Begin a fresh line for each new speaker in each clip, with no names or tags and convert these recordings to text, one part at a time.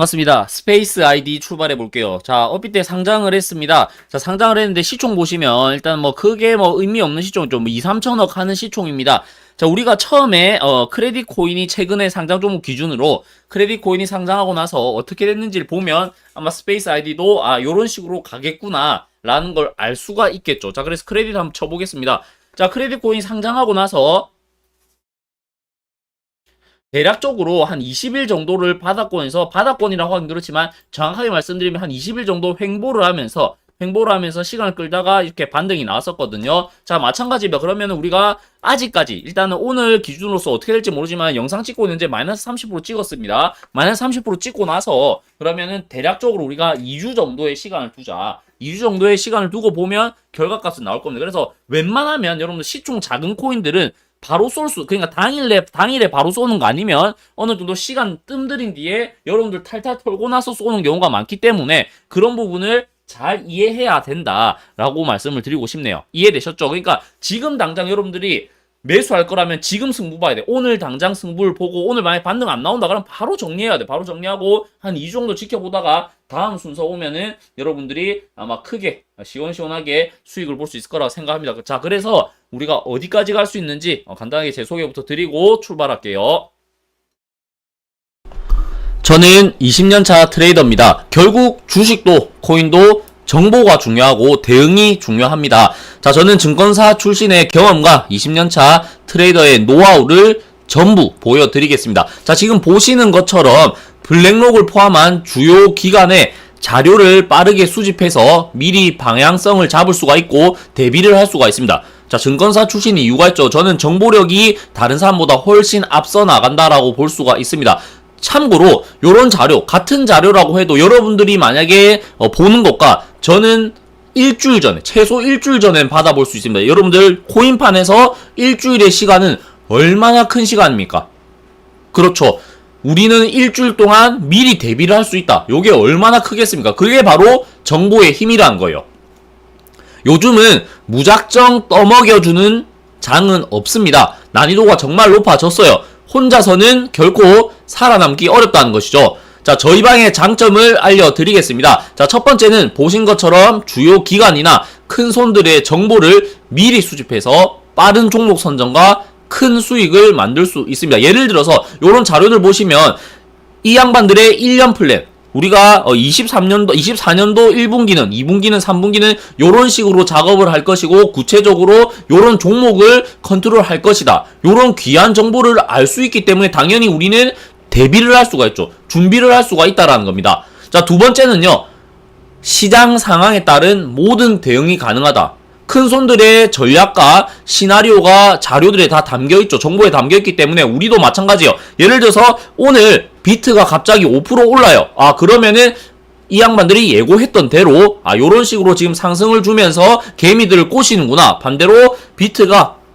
반갑습니다. 스페이스 아이디 출발해 볼게요. 자, 업비 때 상장을 했습니다. 자, 상장을 했는데 시총 보시면 일단 뭐 크게 뭐 의미 없는 시총 좀 2, 3천억 하는 시총입니다. 자, 우리가 처음에 어 크레딧 코인이 최근에 상장 종목 기준으로 크레딧 코인이 상장하고 나서 어떻게 됐는지를 보면 아마 스페이스 아이디도 아, 요런 식으로 가겠구나 라는 걸 알 수가 있겠죠. 자, 그래서 크레딧 한번 쳐 보겠습니다. 자, 크레딧 코인 상장하고 나서 대략적으로 한 20일 정도를 바닥권에서 바닥권이라고 하긴 그렇지만 정확하게 말씀드리면 한 20일 정도 횡보를 하면서 횡보를 하면서 시간을 끌다가 이렇게 반등이 나왔었거든요. 자, 마찬가지입니다. 그러면 우리가 아직까지 일단은 오늘 기준으로서 어떻게 될지 모르지만 영상 찍고 있는 제 마이너스 30% 찍었습니다. 마이너스 30% 찍고 나서 그러면은 대략적으로 우리가 2주 정도의 시간을 두자. 2주 정도의 시간을 두고 보면 결과값은 나올 겁니다. 그래서 웬만하면 여러분들 시총 작은 코인들은 바로 쏠 수, 그러니까 당일에, 당일에 바로 쏘는 거 아니면 어느 정도 시간 뜸들인 뒤에 여러분들 탈탈 털고 나서 쏘는 경우가 많기 때문에 그런 부분을 잘 이해해야 된다라고 말씀을 드리고 싶네요. 이해되셨죠? 그러니까 지금 당장 여러분들이 매수할 거라면 지금 승부 봐야 돼. 오늘 당장 승부를 보고 오늘 만약에 반등 안 나온다 그러면 바로 정리해야 돼. 바로 정리하고 한 2주 정도 지켜보다가 다음 순서 오면은 여러분들이 아마 크게 시원시원하게 수익을 볼 수 있을 거라고 생각합니다. 자, 그래서 우리가 어디까지 갈 수 있는지 어, 간단하게 제 소개부터 드리고 출발할게요. 저는 20년차 트레이더입니다. 결국 주식도 코인도 정보가 중요하고 대응이 중요합니다. 자, 저는 증권사 출신의 경험과 20년차 트레이더의 노하우를 전부 보여드리겠습니다. 자, 지금 보시는 것처럼 블랙록을 포함한 주요 기관의 자료를 빠르게 수집해서 미리 방향성을 잡을 수가 있고 대비를 할 수가 있습니다. 자, 증권사 출신 이유가 있죠. 저는 정보력이 다른 사람보다 훨씬 앞서 나간다라고 볼 수가 있습니다. 참고로 요런 자료 같은 자료라고 해도 여러분들이 만약에 어, 보는 것과 저는 일주일 전에 최소 일주일 전에 받아볼 수 있습니다. 여러분들 코인판에서 일주일의 시간은 얼마나 큰 시간입니까? 그렇죠. 우리는 일주일 동안 미리 대비를 할 수 있다. 요게 얼마나 크겠습니까? 그게 바로 정보의 힘이라는 거예요. 요즘은 무작정 떠먹여주는 장은 없습니다. 난이도가 정말 높아졌어요. 혼자서는 결코 살아남기 어렵다는 것이죠. 자, 저희 방의 장점을 알려드리겠습니다. 자, 첫 번째는 보신 것처럼 주요 기관이나 큰 손들의 정보를 미리 수집해서 빠른 종목 선정과 큰 수익을 만들 수 있습니다. 예를 들어서 이런 자료들 보시면 이 양반들의 1년 플랜 우리가 23년도, 24년도 1분기는, 2분기는, 3분기는 요런 식으로 작업을 할 것이고 구체적으로 요런 종목을 컨트롤 할 것이다. 요런 귀한 정보를 알 수 있기 때문에 당연히 우리는 대비를 할 수가 있죠. 준비를 할 수가 있다라는 겁니다. 자, 두 번째는요. 시장 상황에 따른 모든 대응이 가능하다. 큰 손들의 전략과 시나리오가 자료들에 다 담겨 있죠. 정보에 담겨 있기 때문에 우리도 마찬가지예요. 예를 들어서 오늘 비트가 갑자기 5% 올라요. 아, 그러면은 이 양반들이 예고했던 대로 아 요런 식으로 지금 상승을 주면서 개미들을 꼬시는구나. 반대로 비트가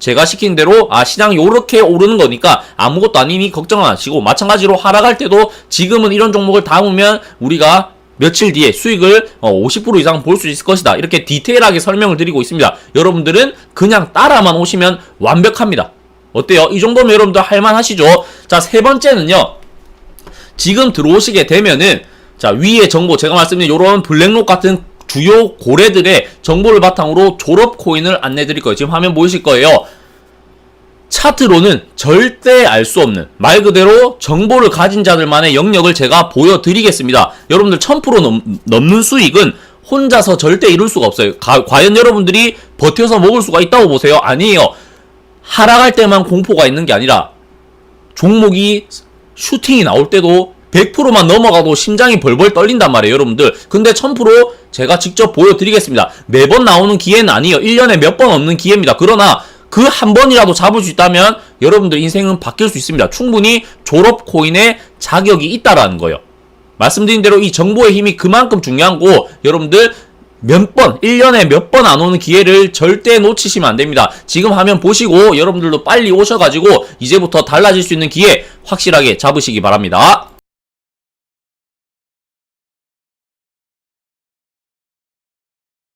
제가 시킨 대로 아 시장이 요렇게 오르는 거니까 아무것도 아니니 걱정 안 하시고 마찬가지로 하락할 때도 지금은 이런 종목을 담으면 우리가 며칠 뒤에 수익을 어, 50% 이상 볼 수 있을 것이다. 이렇게 디테일하게 설명을 드리고 있습니다. 여러분들은 그냥 따라만 오시면 완벽합니다. 어때요? 이 정도면 여러분들 할만하시죠? 자, 세 번째는요. 지금 들어오시게 되면은 자, 위에 정보 제가 말씀드린 요런 블랙록 같은 주요 고래들의 정보를 바탕으로 졸업 코인을 안내 드릴 거예요. 지금 화면 보이실 거예요. 차트로는 절대 알 수 없는 말 그대로 정보를 가진 자들만의 영역을 제가 보여드리겠습니다. 여러분들 1000% 넘, 넘는 수익은 혼자서 절대 이룰 수가 없어요. 가, 과연 여러분들이 버텨서 먹을 수가 있다고 보세요? 아니에요. 하락할 때만 공포가 있는 게 아니라 종목이 슈팅이 나올 때도 100%만 넘어가도 심장이 벌벌 떨린단 말이에요, 여러분들. 근데 1000% 제가 직접 보여드리겠습니다. 매번 나오는 기회는 아니에요. 1년에 몇 번 없는 기회입니다. 그러나 그 한 번이라도 잡을 수 있다면 여러분들 인생은 바뀔 수 있습니다. 충분히 졸업 코인의 자격이 있다라는 거예요. 말씀드린 대로 이 정보의 힘이 그만큼 중요한 거 여러분들 몇 번, 1년에 몇 번 안 오는 기회를 절대 놓치시면 안 됩니다. 지금 화면 보시고 여러분들도 빨리 오셔가지고 이제부터 달라질 수 있는 기회 확실하게 잡으시기 바랍니다.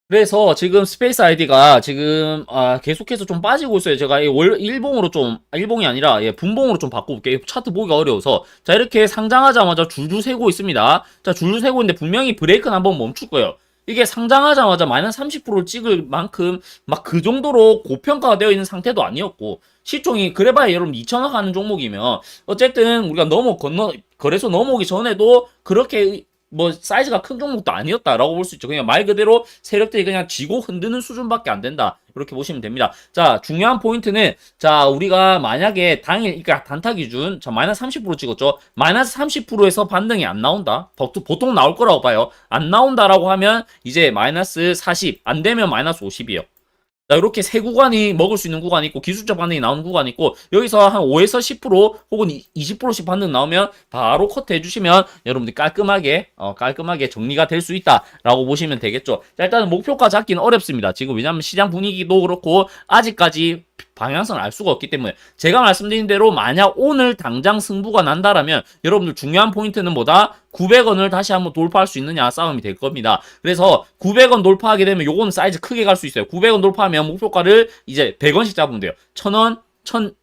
그래서 지금 스페이스 아이디가 지금 아, 계속해서 좀 빠지고 있어요. 제가 이 월, 일봉으로 좀 아, 일봉이 아니라 예, 분봉으로 좀 바꿔볼게요. 차트 보기가 어려워서 자 이렇게 상장하자마자 줄줄 세고 있습니다. 자 줄줄 세고 있는데 분명히 브레이크는 한번 멈출 거예요. 이게 상장하자마자 마이너스 30%를 찍을 만큼 막 그 정도로 고평가가 되어 있는 상태도 아니었고 시총이 그래봐야 여러분 2천억 하는 종목이면 어쨌든 우리가 넘어 건너 거래소 넘어오기 전에도 그렇게 뭐 사이즈가 큰 종목도 아니었다라고 볼 수 있죠. 그냥 말 그대로 세력들이 그냥 쥐고 흔드는 수준밖에 안 된다. 이렇게 보시면 됩니다. 자, 중요한 포인트는 자, 우리가 만약에 당일 그러니까 단타 기준 자, 마이너스 30% 찍었죠. 마이너스 30%에서 반등이 안 나온다. 보통 나올 거라고 봐요. 안 나온다라고 하면 이제 마이너스 40, 안 되면 마이너스 50이에요. 자, 이렇게 세 구간이 먹을 수 있는 구간이 있고 기술적 반응이 나오는 구간이 있고 여기서 한 5에서 10% 혹은 20%씩 반응 나오면 바로 커트 해주시면 여러분들 깔끔하게 어, 깔끔하게 정리가 될 수 있다라고 보시면 되겠죠. 자, 일단은 목표가 잡기는 어렵습니다. 지금 왜냐하면 시장 분위기도 그렇고 아직까지 방향성을 알 수가 없기 때문에 제가 말씀드린 대로 만약 오늘 당장 승부가 난다라면 여러분들 중요한 포인트는 뭐다? 900원을 다시 한번 돌파할 수 있느냐 싸움이 될 겁니다. 그래서 900원 돌파하게 되면 요거는 사이즈 크게 갈 수 있어요. 900원 돌파하면 목표가를 이제 100원씩 잡으면 돼요. 1000원, 1000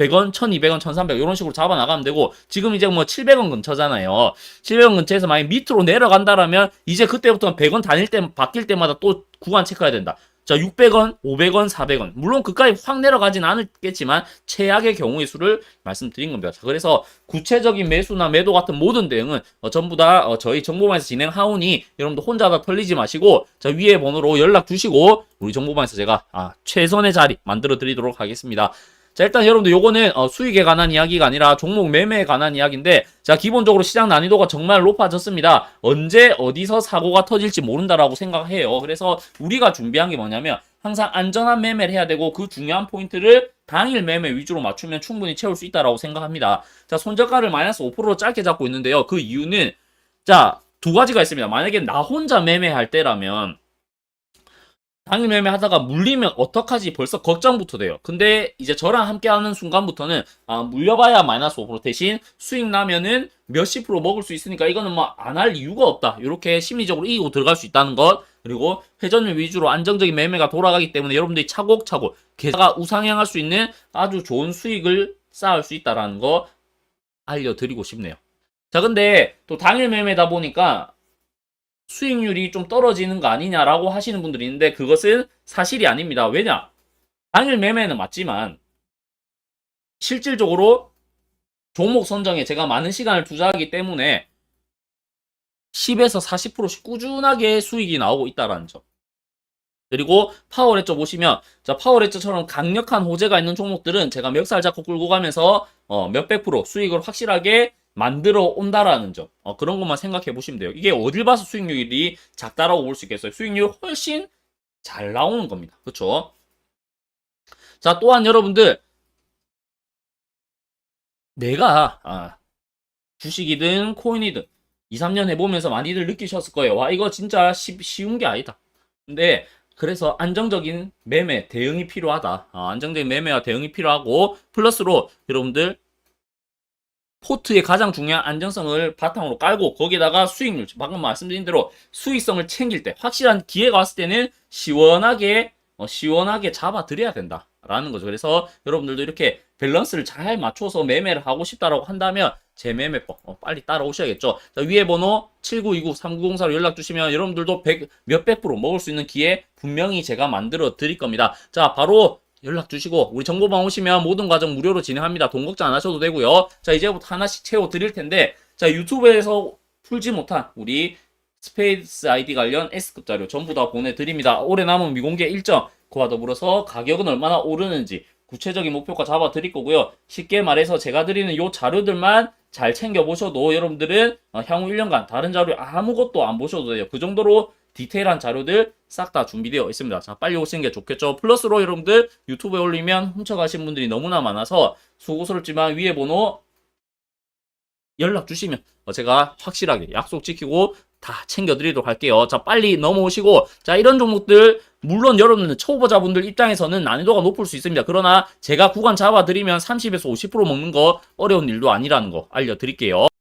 100원, 1200원, 1300원 이런 식으로 잡아 나가면 되고 지금 이제 뭐 700원 근처잖아요. 700원 근처에서 만약 밑으로 내려간다라면 이제 그때부터 100원 다닐 때 바뀔 때마다 또 구간 체크해야 된다. 자, 600원, 500원, 400원. 물론 그까지 확 내려가진 않겠지만 최악의 경우의 수를 말씀드린 겁니다. 자, 그래서 구체적인 매수나 매도 같은 모든 대응은 어, 전부 다 어, 저희 정보방에서 진행하오니 여러분들 혼자 다 털리지 마시고 자, 위에 번호로 연락 주시고 우리 정보방에서 제가 아, 최선의 자리 만들어 드리도록 하겠습니다. 자, 일단 여러분들 요거는 어, 수익에 관한 이야기가 아니라 종목 매매에 관한 이야기인데 자, 기본적으로 시장 난이도가 정말 높아졌습니다. 언제 어디서 사고가 터질지 모른다라고 생각해요. 그래서 우리가 준비한 게 뭐냐면 항상 안전한 매매를 해야 되고 그 중요한 포인트를 당일 매매 위주로 맞추면 충분히 채울 수 있다라고 생각합니다. 자, 손절가를 마이너스 5%로 짧게 잡고 있는데요. 그 이유는 자, 두 가지가 있습니다. 만약에 나 혼자 매매할 때라면 당일 매매 하다가 물리면 어떡하지 벌써 걱정부터 돼요. 근데 이제 저랑 함께 하는 순간부터는 아, 물려봐야 마이너스 5% 대신 수익 나면은 몇십 프로 먹을 수 있으니까 이거는 뭐 안 할 이유가 없다. 이렇게 심리적으로 이기고 들어갈 수 있다는 것. 그리고 회전율 위주로 안정적인 매매가 돌아가기 때문에 여러분들이 차곡차곡 계좌가 우상향할 수 있는 아주 좋은 수익을 쌓을 수 있다라는 거 알려드리고 싶네요. 자, 근데 또 당일 매매다 보니까 수익률이 좀 떨어지는 거 아니냐라고 하시는 분들이 있는데 그것은 사실이 아닙니다. 왜냐? 당일 매매는 맞지만 실질적으로 종목 선정에 제가 많은 시간을 투자하기 때문에 10에서 40%씩 꾸준하게 수익이 나오고 있다라는 점. 그리고 파워레저 보시면 자 파워레저처럼 강력한 호재가 있는 종목들은 제가 멱살 잡고 끌고 가면서 어, 몇백 프로 수익을 확실하게 만들어 온다라는 점. 어, 그런 것만 생각해 보시면 돼요. 이게 어딜 봐서 수익률이 작다라고 볼 수 있겠어요. 수익률 훨씬 잘 나오는 겁니다. 그렇죠? 자, 또한 여러분들 내가 아, 주식이든 코인이든 2, 3년 해보면서 많이들 느끼셨을 거예요. 와, 이거 진짜 쉬, 쉬운 게 아니다. 근데 그래서 안정적인 매매 대응이 필요하다. 아, 안정적인 매매와 대응이 필요하고 플러스로 여러분들 포트의 가장 중요한 안정성을 바탕으로 깔고 거기에다가 수익률 방금 말씀드린 대로 수익성을 챙길 때 확실한 기회가 왔을 때는 시원하게 어, 시원하게 잡아드려야 된다 라는 거죠. 그래서 여러분들도 이렇게 밸런스를 잘 맞춰서 매매를 하고 싶다라고 한다면 제 매매법 어, 빨리 따라오셔야겠죠. 자, 위에 번호 7929-3904로 연락 주시면 여러분들도 100, 몇백 프로 먹을 수 있는 기회 분명히 제가 만들어 드릴 겁니다. 자, 바로 연락 주시고 우리 정보방 오시면 모든 과정 무료로 진행합니다. 돈 걱정 안 하셔도 되고요. 자 이제부터 하나씩 채워 드릴 텐데 자 유튜브에서 풀지 못한 우리 스페이스 아이디 관련 S급 자료 전부 다 보내드립니다. 올해 남은 미공개 일정 그와 더불어서 가격은 얼마나 오르는지 구체적인 목표가 잡아 드릴 거고요. 쉽게 말해서 제가 드리는 요 자료들만 잘 챙겨 보셔도 여러분들은 어, 향후 1년간 다른 자료 아무것도 안 보셔도 돼요. 그 정도로 디테일한 자료들 싹 다 준비되어 있습니다. 자, 빨리 오시는 게 좋겠죠. 플러스로 여러분들 유튜브에 올리면 훔쳐가신 분들이 너무나 많아서 수고스럽지만 위에 번호 연락 주시면 어, 제가 확실하게 약속 지키고 다 챙겨드리도록 할게요. 자, 빨리 넘어오시고, 자, 이런 종목들, 물론 여러분들 초보자분들 입장에서는 난이도가 높을 수 있습니다. 그러나 제가 구간 잡아드리면 30에서 50% 먹는 거 어려운 일도 아니라는 거 알려드릴게요.